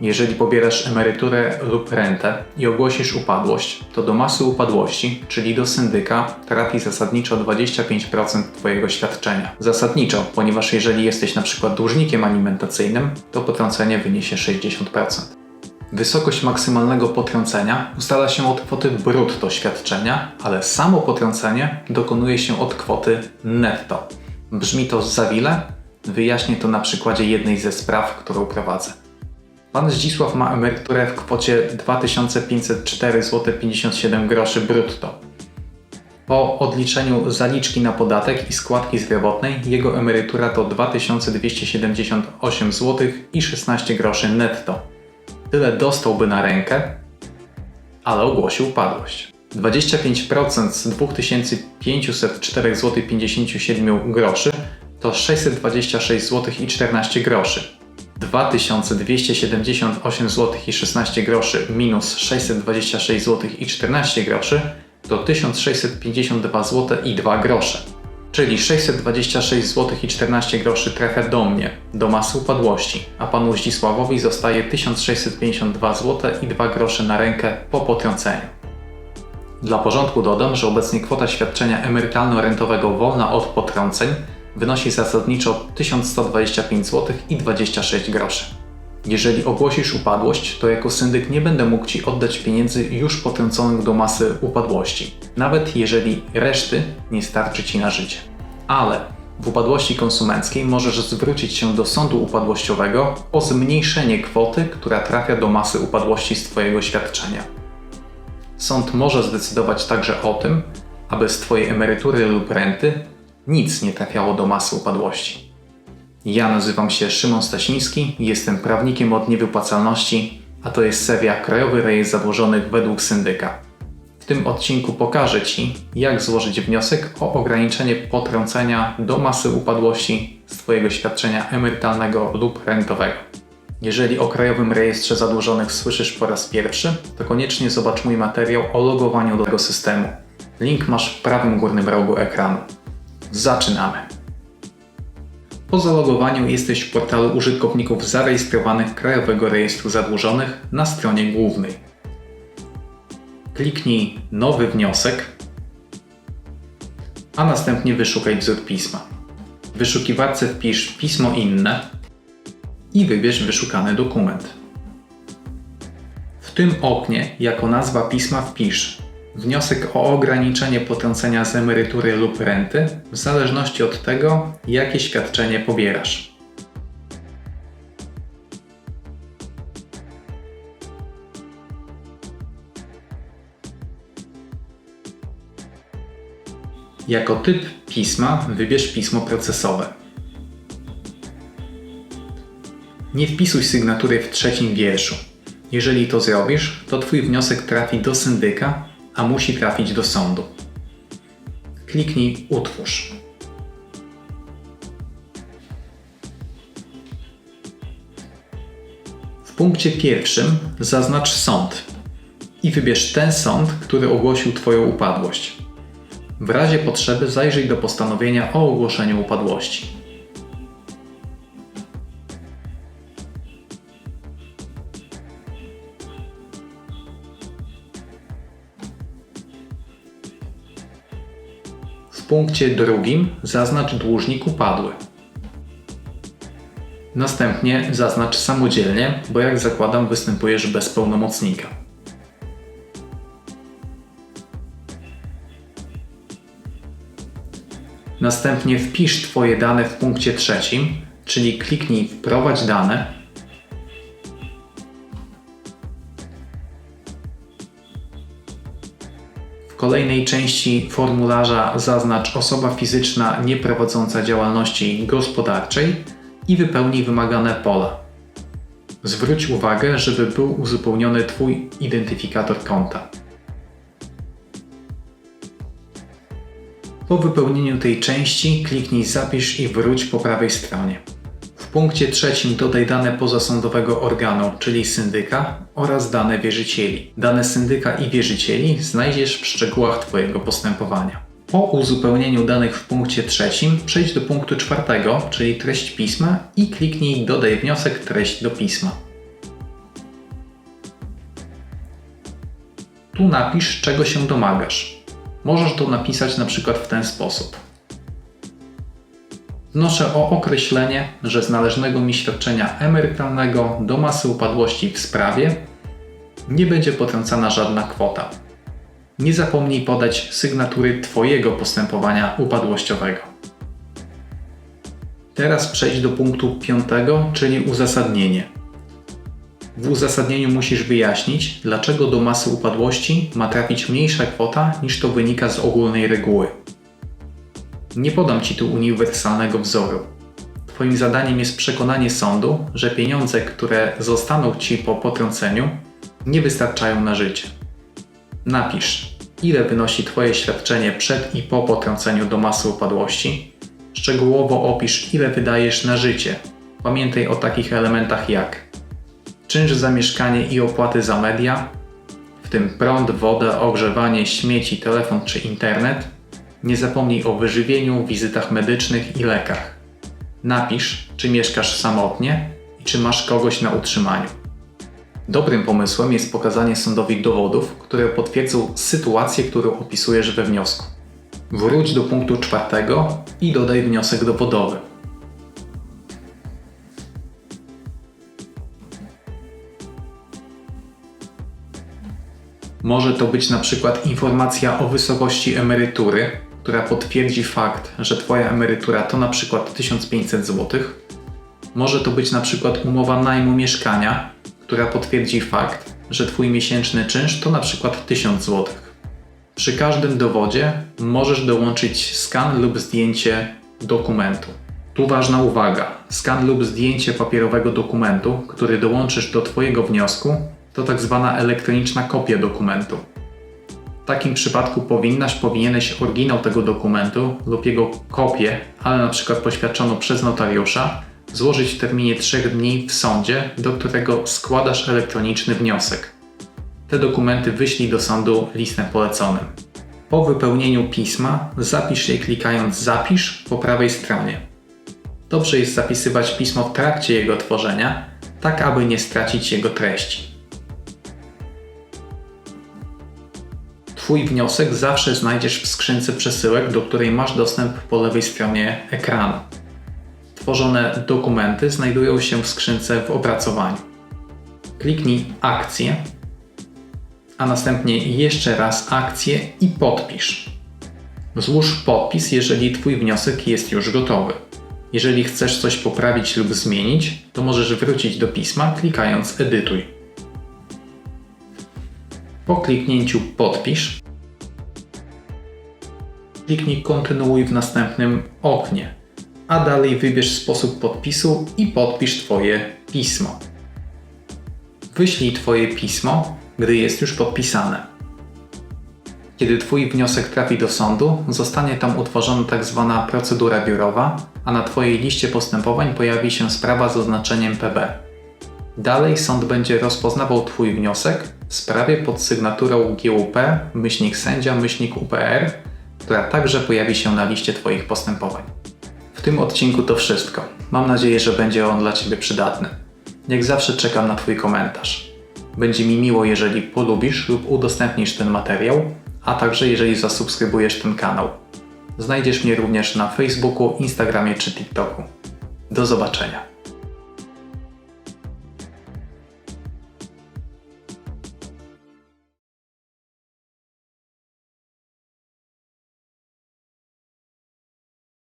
Jeżeli pobierasz emeryturę lub rentę i ogłosisz upadłość, to do masy upadłości, czyli do syndyka, trafi zasadniczo 25% Twojego świadczenia. Zasadniczo, ponieważ jeżeli jesteś na przykład dłużnikiem alimentacyjnym, to potrącenie wyniesie 60%. Wysokość maksymalnego potrącenia ustala się od kwoty brutto świadczenia, ale samo potrącenie dokonuje się od kwoty netto. Brzmi to za ile? Wyjaśnię to na przykładzie jednej ze spraw, którą prowadzę. Pan Zdzisław ma emeryturę w kwocie 2504 zł 57 groszy brutto. Po odliczeniu zaliczki na podatek i składki zdrowotnej jego emerytura to 2278 zł i 16 groszy netto. Tyle dostałby na rękę, ale ogłosił upadłość. 25% z 2504 zł 57 groszy to 626 zł i 14 groszy. 2278 zł i 16 groszy minus 626 zł i 14 groszy to 1652 zł i 2 grosze. Czyli 626 zł i 14 groszy trafia do mnie, do masy upadłości, a panu Zdzisławowi zostaje 1652 zł i 2 grosze na rękę po potrąceniu. Dla porządku dodam, że obecnie kwota świadczenia emerytalno-rentowego wolna od potrąceń wynosi zasadniczo 1125 zł i 26 groszy. Jeżeli ogłosisz upadłość, to jako syndyk nie będę mógł Ci oddać pieniędzy już potrąconych do masy upadłości, nawet jeżeli reszty nie starczy Ci na życie. Ale w upadłości konsumenckiej możesz zwrócić się do sądu upadłościowego o zmniejszenie kwoty, która trafia do masy upadłości z Twojego świadczenia. Sąd może zdecydować także o tym, aby z Twojej emerytury lub renty nic nie trafiało do masy upadłości. Ja nazywam się Szymon Stasiński, jestem prawnikiem od niewypłacalności, a to jest seria Krajowy Rejestr Zadłużonych według syndyka. W tym odcinku pokażę Ci, jak złożyć wniosek o ograniczenie potrącenia do masy upadłości z Twojego świadczenia emerytalnego lub rentowego. Jeżeli o Krajowym Rejestrze Zadłużonych słyszysz po raz pierwszy, to koniecznie zobacz mój materiał o logowaniu do tego systemu. Link masz w prawym górnym rogu ekranu. Zaczynamy. Po zalogowaniu jesteś w portalu użytkowników zarejestrowanych Krajowego Rejestru Zadłużonych na stronie głównej. Kliknij Nowy wniosek, a następnie wyszukaj wzór pisma. W wyszukiwarce wpisz pismo inne i wybierz wyszukany dokument. W tym oknie jako nazwa pisma wpisz wniosek o ograniczenie potrącenia z emerytury lub renty w zależności od tego, jakie świadczenie pobierasz. Jako typ pisma wybierz pismo procesowe. Nie wpisuj sygnatury w trzecim wierszu. Jeżeli to zrobisz, to Twój wniosek trafi do syndyka, a musi trafić do sądu. Kliknij Utwórz. W punkcie pierwszym zaznacz sąd i wybierz ten sąd, który ogłosił Twoją upadłość. W razie potrzeby zajrzyj do postanowienia o ogłoszeniu upadłości. Punkcie drugim zaznacz dłużnik upadły. Następnie zaznacz samodzielnie, bo jak zakładam występujesz bez pełnomocnika. Następnie wpisz Twoje dane w punkcie trzecim, czyli kliknij Wprowadź dane. W kolejnej części formularza zaznacz osoba fizyczna nieprowadząca działalności gospodarczej i wypełnij wymagane pola. Zwróć uwagę, żeby był uzupełniony Twój identyfikator konta. Po wypełnieniu tej części kliknij Zapisz i wróć po prawej stronie punkcie trzecim dodaj dane pozasądowego organu, czyli syndyka oraz dane wierzycieli. Dane syndyka i wierzycieli znajdziesz w szczegółach Twojego postępowania. Po uzupełnieniu danych w punkcie trzecim przejdź do punktu czwartego, czyli treść pisma i kliknij dodaj wniosek treść do pisma. Tu napisz czego się domagasz. Możesz to napisać na przykład w ten sposób. Wnoszę o określenie, że z należnego mi świadczenia emerytalnego do masy upadłości w sprawie nie będzie potrącana żadna kwota. Nie zapomnij podać sygnatury Twojego postępowania upadłościowego. Teraz przejdź do punktu piątego, czyli uzasadnienie. W uzasadnieniu musisz wyjaśnić, dlaczego do masy upadłości ma trafić mniejsza kwota niż to wynika z ogólnej reguły. Nie podam Ci tu uniwersalnego wzoru. Twoim zadaniem jest przekonanie sądu, że pieniądze, które zostaną Ci po potrąceniu, nie wystarczają na życie. Napisz, ile wynosi Twoje świadczenie przed i po potrąceniu do masy upadłości. Szczegółowo opisz, ile wydajesz na życie. Pamiętaj o takich elementach jak czynsz za mieszkanie i opłaty za media, w tym prąd, wodę, ogrzewanie, śmieci, telefon czy internet. Nie zapomnij o wyżywieniu, wizytach medycznych i lekach. Napisz, czy mieszkasz samotnie i czy masz kogoś na utrzymaniu. Dobrym pomysłem jest pokazanie sądowi dowodów, które potwierdzą sytuację, którą opisujesz we wniosku. Wróć do punktu czwartego i dodaj wniosek dowodowy. Może to być na przykład informacja o wysokości emerytury, która potwierdzi fakt, że Twoja emerytura to na przykład 1500 zł. Może to być na przykład umowa najmu mieszkania, która potwierdzi fakt, że Twój miesięczny czynsz to na przykład 1000 zł. Przy każdym dowodzie możesz dołączyć skan lub zdjęcie dokumentu. Tu ważna uwaga: skan lub zdjęcie papierowego dokumentu, który dołączysz do Twojego wniosku, to tak zwana elektroniczna kopia dokumentu. W takim przypadku powinnaś, powinieneś oryginał tego dokumentu lub jego kopię, ale na przykład poświadczoną przez notariusza, złożyć w terminie 3 dni w sądzie, do którego składasz elektroniczny wniosek. Te dokumenty wyślij do sądu listem poleconym. Po wypełnieniu pisma zapisz je klikając Zapisz po prawej stronie. Dobrze jest zapisywać pismo w trakcie jego tworzenia, tak aby nie stracić jego treści. Twój wniosek zawsze znajdziesz w skrzynce przesyłek, do której masz dostęp po lewej stronie ekranu. Tworzone dokumenty znajdują się w skrzynce w opracowaniu. Kliknij Akcję, a następnie jeszcze raz Akcję i podpisz. Złóż podpis, jeżeli Twój wniosek jest już gotowy. Jeżeli chcesz coś poprawić lub zmienić, to możesz wrócić do pisma klikając Edytuj. Po kliknięciu Podpisz, kliknij Kontynuuj w następnym oknie, a dalej wybierz sposób podpisu i podpisz Twoje pismo. Wyślij Twoje pismo, gdy jest już podpisane. Kiedy Twój wniosek trafi do sądu, zostanie tam utworzona tzw. Tak procedura biurowa, a na Twojej liście postępowań pojawi się sprawa z oznaczeniem PB. Dalej sąd będzie rozpoznawał Twój wniosek w sprawie pod sygnaturą GUP, myślnik sędzia, myślnik UPR, która także pojawi się na liście Twoich postępowań. W tym odcinku to wszystko. Mam nadzieję, że będzie on dla Ciebie przydatny. Jak zawsze czekam na Twój komentarz. Będzie mi miło, jeżeli polubisz lub udostępnisz ten materiał, a także jeżeli zasubskrybujesz ten kanał. Znajdziesz mnie również na Facebooku, Instagramie czy TikToku. Do zobaczenia.